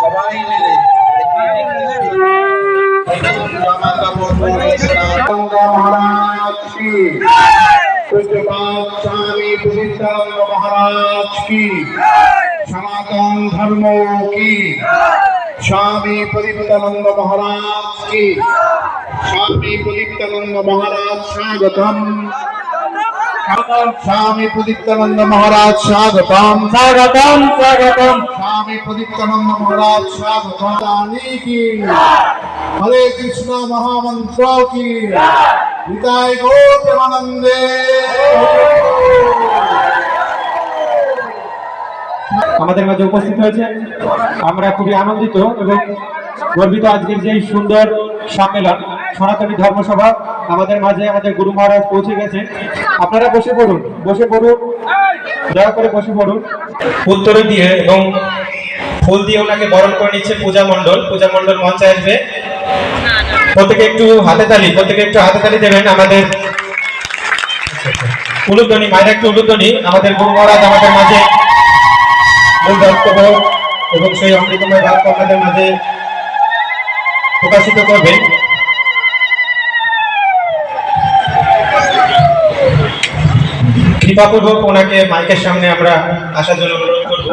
সবাই মিলে মহারাজ কি স্বামী পুরিতাঙ্গ মহারাজ কি সনাতন ধর্ম কি স্বামী প্রদীপ্তানন্দ মহারাজ কি স্বামী প্রদীপ্তানন্দ মহারাজ স্বাগতম। স্বামী প্রদীপ্তানন্দ মহারাজ স্বাগতম। স্বাগতম স্বাগতম। স্বামী প্রদীপ্তানন্দ মহারাজ স্বাগতম। কি? হরে কৃষ্ণ মহামন্ত্র কি? হৃদয় গো প্রেমানন্দে আমাদের মাঝে উপস্থিত হয়েছে। আমরা খুবই আনন্দিত এবং গর্বিত আজকের যে সুন্দর সম্মেলন সনাতনী ধর্মসভা আমাদের মাঝে আমাদের গুরু মহারাজ পৌঁছে গেছে আপনারা বসে পড়ুন বসে পড়ুন। দয়া করে বসে পড়ুন। উত্তরে দিয়ে এবং ফুল দিয়ে ওনাকে বরণ করে নিচ্ছে পূজা মণ্ডল। পূজা মণ্ডল মঞ্চে আসবে প্রত্যেকে একটু হাতে তালি, প্রত্যেকে একটু হাতে তালি দেবেন আমাদের। উলুধ্বনি, মায়ের একটু উলুধ্বনি। আমাদের গুরু মহারাজ আমাদের মাঝে মূল বক্তব্য এবং সেই অমৃতময় বাক্য আপনাদের মাঝে প্রকাশিত করবেন। কৃপাপূর্বক ওনাকে মাইকের সামনে আমরা আসার জন্য অনুরোধ করব।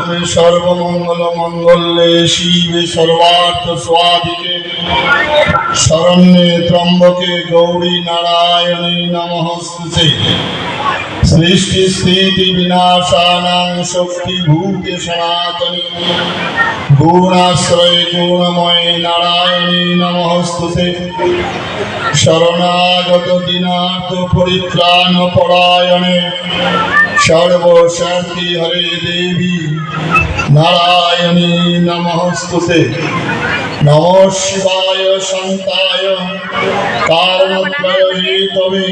ওম সর্বমঙ্গল মঙ্গলে শিবে সর্বার্থ স্বাদিকে। শরণ্যে ত্রম্বকে গৌরী নারায়ণী নমস্তে সৃষ্টি স্থিতি বিনাশানাং শক্তি ভূতে সনাতনী। গুণাশ্রয় গুণময় নারায়ণী নমস্তে শরণাগত দিনার্থ পরিত্রাণ পরায়ণে। সর্বশক্তি হরে দেবী। নারায়ণী নমস্তুতে। নম শিবায় শান্তায়। কারণত্রয়ে তবে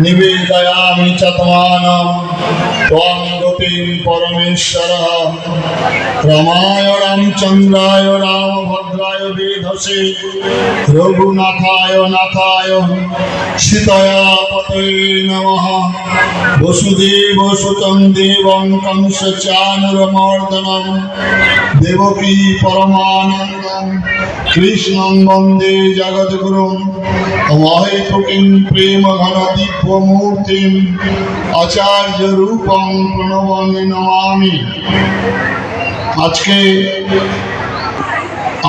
নিবেদয়ামি চতমানম পরমেশ্বর। রমায় রামচন্দ্রায়, রামভদ্রায় বেধসে, রঘুনাথায় নাথায় সীতয়া পতয়ে নমঃ। বসুদেব সুতং দেবং কংস চানুরমর্দনম দেবকী পরমানন্দম। কৃষ্ণং বন্দে জগদ্গুরুম। মহেতুকিং প্রেম ঘন দিব্য মূর্তিম আচার্য রূপং প্রণবামি নমামি। আজকে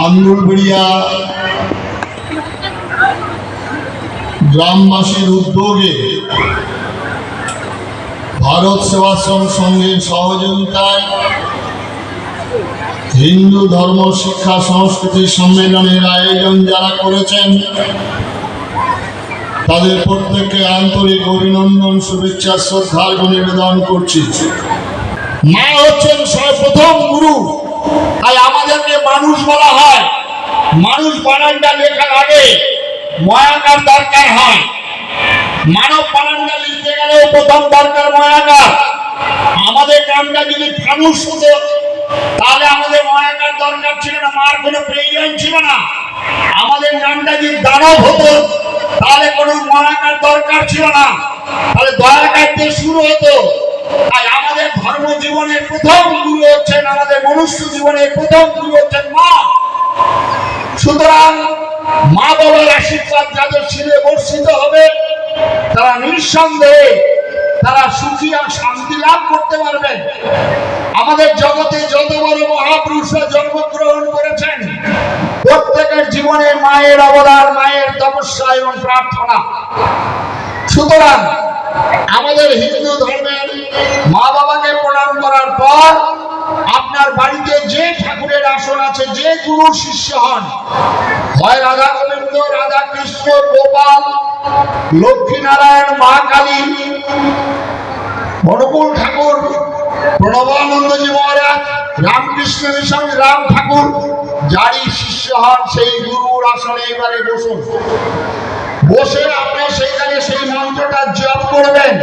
আন্দুলবেড়িয়া গ্রামবাসীর উদ্যোগে ভারত সেবাশ্রম সংঘের সহযোগিতায় হিন্দু ধর্ম, শিক্ষা, সংস্কৃতি সম্মেলনের আয়োজন যারা করেছেন তাদের প্রত্যেককে আন্তরিক অভিনন্দন, শুভেচ্ছা শ্রদ্ধার্ঘ নিবেদন করছি। মা হচ্ছেন সর্বপ্রথম গুরু। তাই আমাদেরকে মানুষ বলা হয়। মানুষ বানানটা লেখার আগে ময়াকার দরকার হয়। মানব বানানটা লিখতে গেলেও প্রথম দরকার ময়াকার আমাদের নামটা যদি ফানুষ হতো, তাহলে আমাদের ময়াকার দরকার ছিল না, মার কোনো প্রয়োজন ছিল না। আমাদের নামটা যদি দানব হতো দরকার ছিল না। তাহলে দয়াকার দিয়ে শুরু হতো। তাই আমাদের ধর্ম জীবনের প্রথম গুরু হচ্ছেন আমাদের মনুষ্য জীবনের প্রথম গুরু হচ্ছেন মা। সুতরাং মা বাবার আশীর্বাদ যাদের ছিঁড়ে বর্ষিত হবে, তারা নিঃসন্দেহে তারা সুখী আর শান্তি লাভ করতে পারবেন। আমাদের জগতে যত বড় মহাপুরুষরা জন্মগ্রহণ করেছেন, প্রত্যেকের জীবনে মায়ের অবদান, মায়ের তপস্যা এবং প্রার্থনা। সুতরাং আমাদের হিন্দু ধর্মের মা বাবাকে প্রণাম করার পর আপনার বাড়িতে যে ঠাকুরের আসন আছে, যে গুরু শিষ্য হন, হয় রাধা গোবিন্দ, রাধা কৃষ্ণ, গোপাল লক্ষ্মী নারায়ণ মা কালী অনুকূল ঠাকুর প্রণবানন্দজি মহারাজ রামকৃষ্ণ মিশন রাম ঠাকুর, যারই শিষ্য হন সেই গুরুর আসনে এবারে বসুন। বসে আপনি সেইখানে সেই মন্ত্রটা জপ করবেন।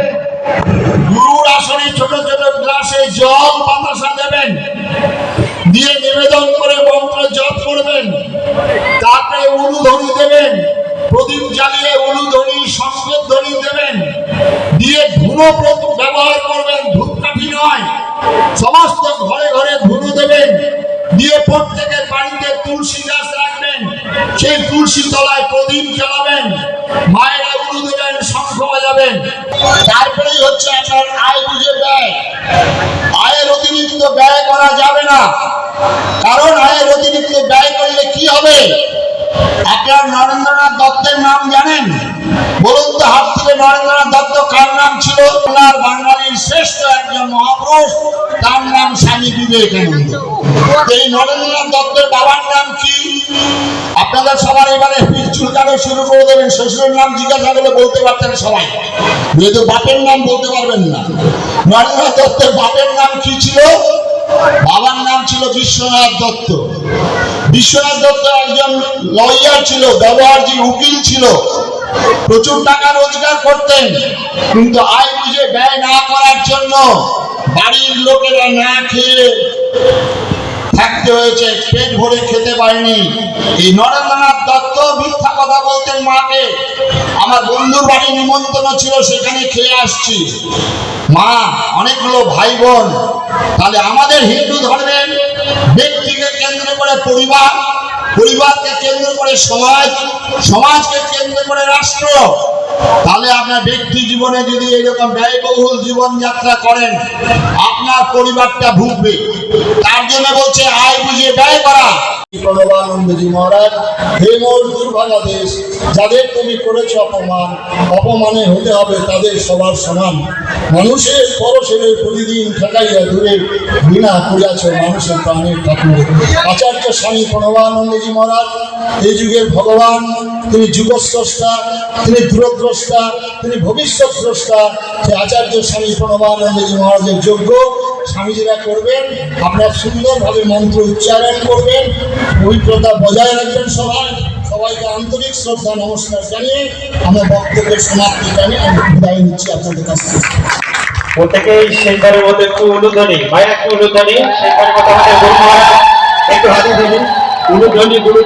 গুরুর আসনে ছোট ছোট গ্লাসে জল বাতাসা দেবেন। দিয়ে নিবেদন করে মন্ত্র জপ করবেন। তারপরে উলুধ্বনি দেবেন। প্রদীপ জ্বালিয়ে উলুধ্বনি সংস্কৃত ধ্বনি দেবেন। দিয়ে ধুনো ব্যবহার করবেন। ধূপকাঠি নয়। সমস্ত ঘরে ঘরে ধুনো দেবেন। দিয়ে প্রত্যেকের বাড়িতে তুলসী গাছ রাখবেন। সেই তুলসী তলায় প্রদীপ জ্বালাবেন। মায়েরা উড়ু দেবেন শঙ্খ বাজাবেন তারপরেই হচ্ছে আয় বুঝে ব্যয়। আয়ের অতিরিক্ত ব্যয় করা যাবে না। কারণ আয়ের অতিরিক্ত ব্যয় করলে কি হবে? আপনার নরেন্দ্রনাথ দত্তের নাম জানেন? বলুন তো, হাত থেকে নরেন্দ্রনাথ দত্ত কার নাম ছিল? ওনার বাঙালির শ্রেষ্ঠ একজন মহাপুরুষ, তার নাম স্বামী বিবেকানন্দ। এই নরেন্দ্রনাথ দত্তের বাবার নাম কি? আপনাদের সবার এবারে চুলকানো শুরু করে দেবেন, শ্বশুরের নাম জিজ্ঞাসা করলে বলতে পারতেন সবাই। যেহেতু বাপের নাম বলতে পারবেন না। নরেন্দ্রনাথ দত্তের বাপের নাম কি ছিল? বাবার নাম ছিল বিশ্বনাথ দত্ত। বিশ্বনাথ দত্ত একজন লয়ার ছিল, ব্যবহারজি, উকিল ছিল। প্রচুর টাকা রোজগার করতেন, কিন্তু আয় বুঝে ব্যয় না করার জন্য বাড়ির লোকেরা না খেয়ে থাকতে হয়েছে, পেট ভরে খেতে পারেনি। এই নরেন্দ্রনাথ দত্ত কথা বলতেন মাকে। আমার বন্ধুর বাড়ি নিমন্ত্রণ ছিল, সেখানে খেয়ে আসছি। মা, অনেকগুলো ভাই বোন তাহলে আমাদের হিন্দু ধর্মের ব্যক্তিকে কেন্দ্র করে পরিবার, পরিবারকে কেন্দ্র করে সমাজ, সমাজকে কেন্দ্র করে রাষ্ট্র। তাহলে আপনার ব্যক্তি জীবনে যদি এরকম ব্যয়বহুল জীবনযাত্রা করেন, আপনার পরিবারটা ভুগবে। তার জন্য বলছে, আয় বুঝে ব্যয় করা। তাদের সবার সমান। মানুষের প্রতিদিন ঠেকাইয়া বিনা মানুষের আচার্য স্বামী প্রণবানন্দজি মহারাজ, এই যুগের ভগবান তিনি যুগস্রষ্টা, তিনি দূরদ্রষ্টা, তিনি ভবিষ্যৎ স্রষ্টা সে আচার্য স্বামী প্রণবানন্দজি মহারাজের যোগ্য। স্বামীজিরা করবেন আপনার সুন্দরভাবে মন্ত্র উচ্চারণ করবেন, পবিত্রতা বজায় রাখবেন সবাই। সবাইকে আন্তরিক শ্রদ্ধা, নমস্কার জানিয়ে আমার বক্তব্যের সমাপ্তি জানিয়ে আমি বিদায় নিচ্ছি আপনাদের কাছ থেকে। প্রত্যেকেই শেষবারের মতো একটু উলুধ্বনি মায়ের একটু উলুধ্বনি শেষবারের মতো আমাদের গুরু মহারাজ, একটু হাতে দিলেন উলুধ্বনি গুরু